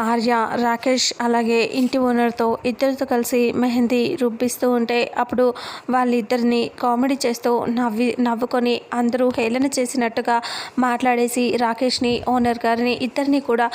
ఆర్య రాకేష్ అలాగే ఇంటి ఓనర్తో ఇద్దరితో కలిసి మెహందీ రుబ్బిస్తూ ఉంటే అప్పుడు వాళ్ళిద్దరిని కామెడీ చేస్తూ నవ్వి నవ్వుకొని అందరూ హేళన చేసినట్టుగా మాట్లాడేసి రాకేష్ని ఓనర్ గారిని ఇద్దరిని కూడా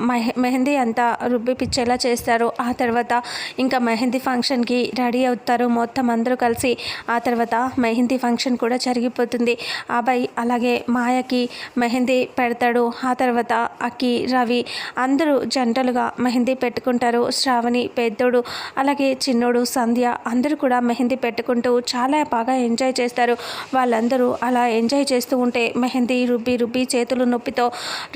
మెహ- మెహందీ అంతా రుబ్బిపిచ్చేలా చేస్తారు. ఆ తర్వాత ఇంకా మెహందీ ఫంక్షన్కి రెడీ అవుతారు మొత్తం అందరూ కలిసి. ఆ తర్వాత మెహందీ ఫంక్షన్ కూడా జరిగిపోతుంది. అబ్బాయి అలాగే మాయకి మెహందీ పెడతాడు. ఆ తర్వాత అక్కి రవి అందరూ జంటలుగా మెహందీ పెట్టుకుంటారు. శ్రావణి పెద్దోడు అలాగే చిన్నోడు సంధ్య అందరూ కూడా మెహందీ పెట్టుకుంటూ చాలా బాగా ఎంజాయ్ చేస్తారు. వాళ్ళందరూ అలా ఎంజాయ్ చేస్తూ ఉంటే మెహందీ రుబ్బి రుబ్బి చేతులు నొప్పితో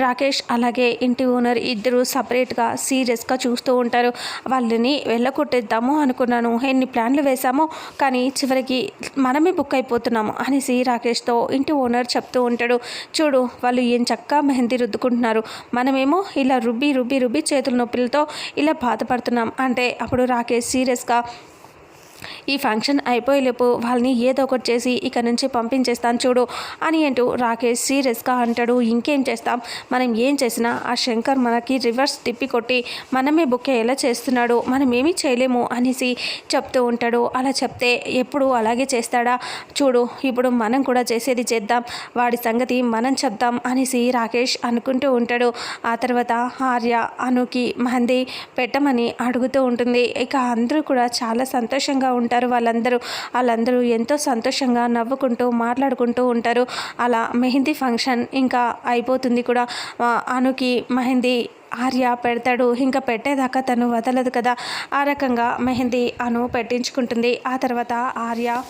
రాకేష్ అలాగే ఇంటి ఓనర్ ఇద్దరు సపరేట్గా సీరియస్గా చూస్తూ ఉంటారు. వాళ్ళని వెళ్ళకొట్టేద్దాము అనుకున్నాను. ఎన్ని ప్లాన్లు వేశామో కానీ చివరికి మనమే బుక్ అయిపోతున్నాము అనేసి రాకేష్తో ఇంటి ఓనర్ చెప్తూ ఉంటాడు. చూడు వాళ్ళు ఏం చక్కగా మెహందీ రుద్దుకుంటున్నారు. మనమేమో ఇలా రుబ్బి రుబ్బి రుబ్బి చేతుల నొప్పులతో ఇలా బాధపడుతున్నాం. అంటే అప్పుడు రాకేష్ సీరియస్గా ఈ ఫంక్షన్ అయిపోయేలోపు వాళ్ళని ఏదో ఒకటి చేసి ఇక నుంచి పంపించేస్తాను చూడు అని అంటూ రాకేష్ సీరియస్గా అంటాడు. ఇంకేం చేస్తాం? మనం ఏం చేసినా ఆ శంకర్ మనకి రివర్స్ తిప్పి కొట్టి మనమే బుక్ అయ్యేలా చేస్తున్నాడు. మనం ఏమీ చేయలేము అనేసి చెప్తూ ఉంటాడు. అలా చెప్తే ఎప్పుడు అలాగే చేస్తాడా? చూడు ఇప్పుడు మనం కూడా చేసేది చేద్దాం. వాడి సంగతి మనం చెప్దాం అనేసి రాకేష్ అనుకుంటూ ఉంటాడు. ఆ తర్వాత ఆర్య అనుకి మహందీ పెట్టమని అడుగుతూ ఉంటుంది. ఇక అందరూ కూడా చాలా సంతోషంగా ఉంటారు. వాళ్ళందరూ వాళ్ళందరూ ఎంతో సంతోషంగా నవ్వుకుంటూ మాట్లాడుకుంటూ ఉంటారు. అలా మెహందీ ఫంక్షన్ ఇంకా అయిపోతుంది కూడా. అనుకి మెహందీ ఆర్య పెడతాడు. ఇంకా పెట్టేదాకా తను వదలదు కదా. ఆ రకంగా మెహందీ అను పెట్టించుకుంటుంది. ఆ తర్వాత ఆర్య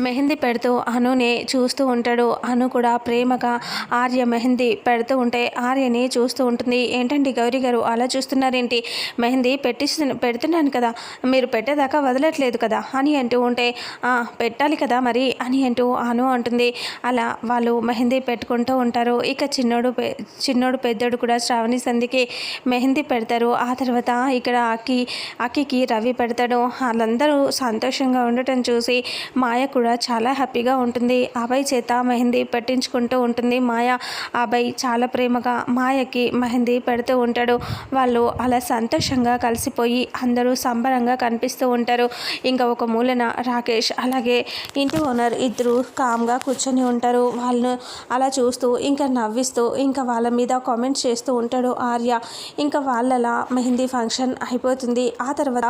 మెహందీ పెడుతూ అనుని చూస్తూ ఉంటాడు. అను కూడా ప్రేమగా ఆర్య మెహందీ పెడుతూ ఉంటే ఆర్యని చూస్తూ ఉంటుంది. ఏంటండి గౌరీ గారు అలా చూస్తున్నారేంటి? మెహందీ పెట్టిస్తు పెడుతున్నాను కదా. మీరు పెట్టేదాకా వదలట్లేదు కదా అని అంటూ ఉంటే "ఆ, పెట్టాలి కదా మరి అని అంటూ అను అంటుంది. అలా వాళ్ళు మెహందీ పెట్టుకుంటూ ఉంటారు. ఇక చిన్నోడు పె- చిన్నోడు పెద్దోడు కూడా శ్రావణి సంధికి మెహందీ పెడతారు. ఆ తర్వాత ఇక్కడ అక్కి అక్కికి రవి పెడతాడు. వాళ్ళందరూ సంతోషంగా ఉండటం చూసి మాయ కూడా చాలా హ్యాపీగా ఉంటుంది. అభయ్ చేత మెహందీ పెట్టించుకుంటూ ఉంటుంది. మాయ అభయ్ చాలా ప్రేమగా మాయకి మెహందీ పెడుతూ ఉంటాడు. వాళ్ళు అలా సంతోషంగా కలిసిపోయి అందరూ సంబరంగా కనిపిస్తూ ఉంటారు. ఇంకా ఒక మూలన రాకేష్ అలాగే ఇంటి ఓనర్ ఇద్దరు కామ్గా కూర్చొని ఉంటారు. వాళ్ళను అలా చూస్తూ ఇంకా నవ్విస్తూ ఇంకా వాళ్ళ మీద కామెంట్స్ చేస్తూ ఉంటాడు ఆర్య. ఇంకా వాళ్ళలా మెహందీ ఫంక్షన్ అయిపోతుంది. ఆ తర్వాత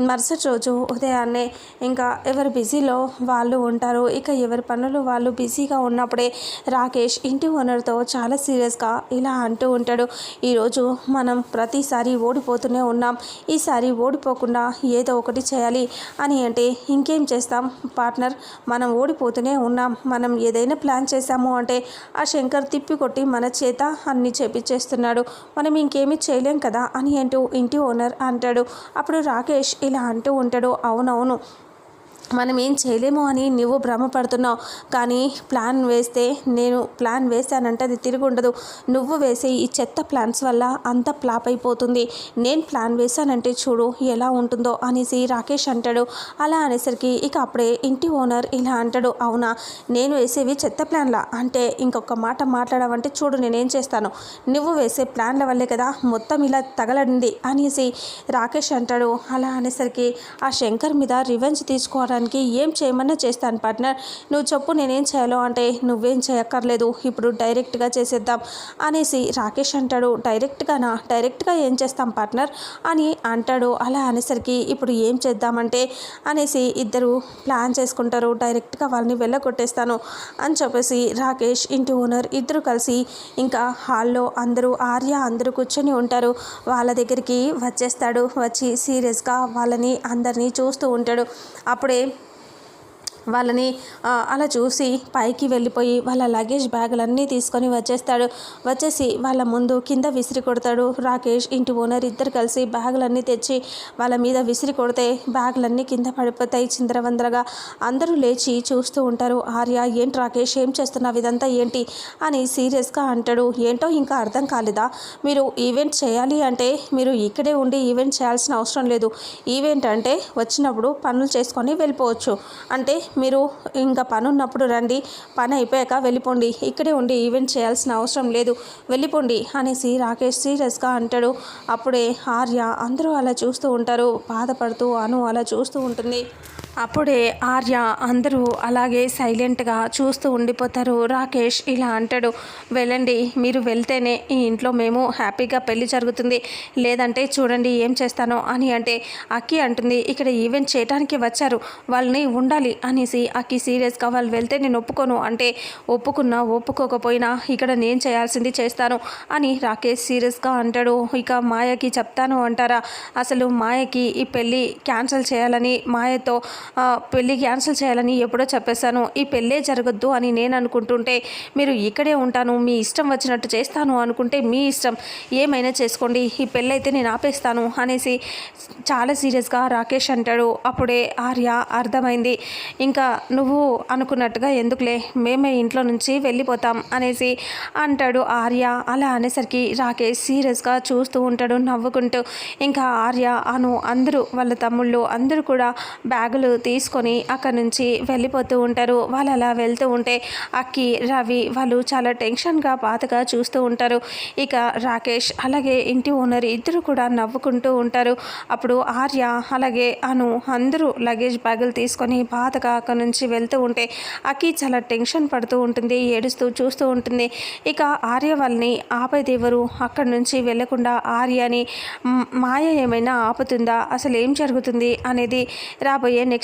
మరుసటి రోజు ఉదయాన్నే ఇంకా ఎవరు బిజీలో వాళ్ళు ఉంటారు. ఇక ఎవరి పనులు వాళ్ళు బిజీగా ఉన్నప్పుడే రాకేష్ ఇంటి ఓనర్తో చాలా సీరియస్గా ఇలా అంటూ ఉంటాడు. ఈరోజు మనం ప్రతిసారి ఓడిపోతూనే ఉన్నాం. ఈసారి ఓడిపోకుండా ఏదో ఒకటి చేయాలి అని అంటే ఇంకేం చేస్తాం? పార్ట్నర్ మనం ఓడిపోతూనే ఉన్నాం. మనం ఏదైనా ప్లాన్ చేశాము అంటే ఆ శంకర్ తిప్పి కొట్టి మన చేత అన్ని చేపించేస్తున్నాడు మనం ఇంకేమి చేయలేం కదా అని అంటూ ఇంటి ఓనర్ అంటాడు. అప్పుడు రాకేష్ ఇలా అంటూ ఉంటాడు. అవునవును. మనం ఏం చేయలేము అని నువ్వు భ్రమపడుతున్నావు. కానీ ప్లాన్ వేస్తే నేను ప్లాన్ వేశానంటే అది తిరిగి ఉండదు. నువ్వు వేసే ఈ చెత్త ప్లాన్స్ వల్ల అంత ఫ్లాప్ అయిపోతుంది. నేను ప్లాన్ వేశానంటే చూడు ఎలా ఉంటుందో అనేసి రాకేష్ అంటాడు. అలా అనేసరికి ఇక అప్పుడే ఇంటి ఓనర్ ఇలా అంటాడు. అవునా? నేను వేసేవి చెత్త ప్లాన్లా? అంటే ఇంకొక మాట మాట్లాడమంటే చూడు నేనేం చేస్తాను. నువ్వు వేసే ప్లాన్ల వల్లే కదా మొత్తం ఇలా తగలడింది అనేసి రాకేష్ అంటాడు. అలా అనేసరికి ఆ శంకర్ మీద రివెంజ్ చేయడానికి ఏం చేయమన్నా చేస్తాను పార్ట్నర్. నువ్వు చెప్పు నేనేం చేయాలో అంటే నువ్వేం చేయక్కర్లేదు ఇప్పుడు డైరెక్ట్గా చేసేద్దాం అనేసి రాకేష్ అంటాడు. డైరెక్ట్గానా డైరెక్ట్గా ఏం చేస్తాం పార్ట్నర్? అని అంటాడు. అలా అనేసరికి ఇప్పుడు ఏం చేద్దామంటే అనేసి ఇద్దరు ప్లాన్ చేసుకుంటారు. డైరెక్ట్గా వాళ్ళని వెళ్ళగొట్టేస్తాను అని చెప్పేసి రాకేష్ ఇంటి ఓనర్ ఇద్దరు కలిసి ఇంకా హాల్లో అందరూ ఆర్య అందరూ కూర్చొని ఉంటారు. వాళ్ళ దగ్గరికి వచ్చేస్తాడు. వచ్చి సీరియస్గా వాళ్ళని అందరినీ చూస్తూ ఉంటాడు. అప్పుడే వాళ్ళని అలా చూసి పైకి వెళ్ళిపోయి వాళ్ళ లగేజ్ బ్యాగులన్నీ తీసుకొని వచ్చేస్తాడు. వచ్చేసి వాళ్ళ ముందు కింద విసిరి కొడతాడు. రాకేష్ ఇంటి ఓనర్ ఇద్దరు కలిసి బ్యాగులన్నీ తెచ్చి వాళ్ళ మీద విసిరి కొడితే బ్యాగులన్నీ కింద పడిపోతాయి చిందరవందరగా. అందరూ లేచి చూస్తూ ఉంటారు. ఆర్య ఏంటి రాకేష్ ఏం చేస్తున్నావు? ఇదంతా ఏంటి? అని సీరియస్గా అంటాడు. ఏంటో ఇంకా అర్థం కాలేదా? మీరు ఈవెంట్ చేయాలి అంటే మీరు ఇక్కడే ఉండి ఈవెంట్ చేయాల్సిన అవసరం లేదు. ఈవెంట్ అంటే వచ్చినప్పుడు పనులు చేసుకొని వెళ్ళిపోవచ్చు. అంటే మీరు ఇంకా పని ఉన్నప్పుడు రండి. పని అయిపోయాక వెళ్ళిపోండి. ఇక్కడే ఉండి ఈవెంట్ చేయాల్సిన అవసరం లేదు. వెళ్ళిపోండి అనేసి రాకేష్ సీరియస్గా అంటాడు. అప్పుడే ఆర్య అందరూ అలా చూస్తూ ఉంటారు. బాధపడుతూ అను అలా చూస్తూ ఉంటుంది. అప్పుడే ఆర్య అందరూ అలాగే సైలెంట్గా చూస్తూ ఉండిపోతారు. రాకేష్ ఇలా అంటాడు వెళ్ళండి మీరు వెళ్తేనే ఈ ఇంట్లో మేము హ్యాపీగా పెళ్ళి జరుగుతుంది. లేదంటే చూడండి ఏం చేస్తానో అని అంటే అక్కి అంటుంది ఇక్కడ ఈవెంట్ చేయడానికి వచ్చారు వాళ్ళని ఉండాలి అనేసి అక్కి సీరియస్గా వాళ్ళు వెళ్తే నేను ఒప్పుకోను అంటే ఒప్పుకున్నా ఒప్పుకోకపోయినా ఇక్కడ నేను చేయాల్సింది చేస్తాను అని రాకేష్ సీరియస్గా అంటాడు. ఇక మాయకి చెప్తాను అంటారా? అసలు మాయకి ఈ పెళ్ళి క్యాన్సిల్ చేయాలని మాయతో పెళ్ళి క్యాన్సిల్ చేయాలని ఎప్పుడో చెప్పేశాను. ఈ పెళ్ళే జరగద్దు అని నేను అనుకుంటుంటే మీరు ఇక్కడే ఉంటాను మీ ఇష్టం వచ్చినట్టు చేస్తాను అనుకుంటే మీ ఇష్టం. ఏమైనా చేసుకోండి ఈ పెళ్ళైతే నేను ఆపేస్తాను అనేసి చాలా సీరియస్గా రాకేష్ అంటాడు. అప్పుడే ఆర్య అర్థమైంది. ఇంకా నువ్వు అనుకున్నట్టుగా ఎందుకులే మేమే ఇంట్లో నుంచి వెళ్ళిపోతాం అనేసి అంటాడు ఆర్య. అలా అనేసరికి రాకేష్ సీరియస్గా చూస్తూ ఉంటాడు నవ్వుకుంటూ. ఇంకా ఆర్య అను అందరూ వాళ్ళ తమ్ముళ్ళు అందరూ కూడా బ్యాగులు తీసుకొని అక్కడి నుంచి వెళ్ళిపోతూ ఉంటారు. వాళ్ళు అలా వెళ్తూ ఉంటే అక్కి రవి వాళ్ళు చాలా టెన్షన్గా బాధగా చూస్తూ ఉంటారు. ఇక రాకేష్ అలాగే ఇంటి ఓనర్ ఇద్దరు కూడా నవ్వుకుంటూ ఉంటారు. అప్పుడు ఆర్య అలాగే అను అందరూ లగేజ్ బ్యాగులు తీసుకొని బాధగా అక్కడి నుంచి వెళ్తూ ఉంటే అక్కి చాలా టెన్షన్ పడుతూ ఉంటుంది ఏడుస్తూ చూస్తూ ఉంటుంది. ఇక ఆర్య వాళ్ళని ఆపేదేవరు? అక్కడి నుంచి వెళ్ళకుండా ఆర్యని మాయ ఏమైనా ఆపుతుందా? అసలు ఏం జరుగుతుంది? అనేది రాబోయే నెక్స్ట్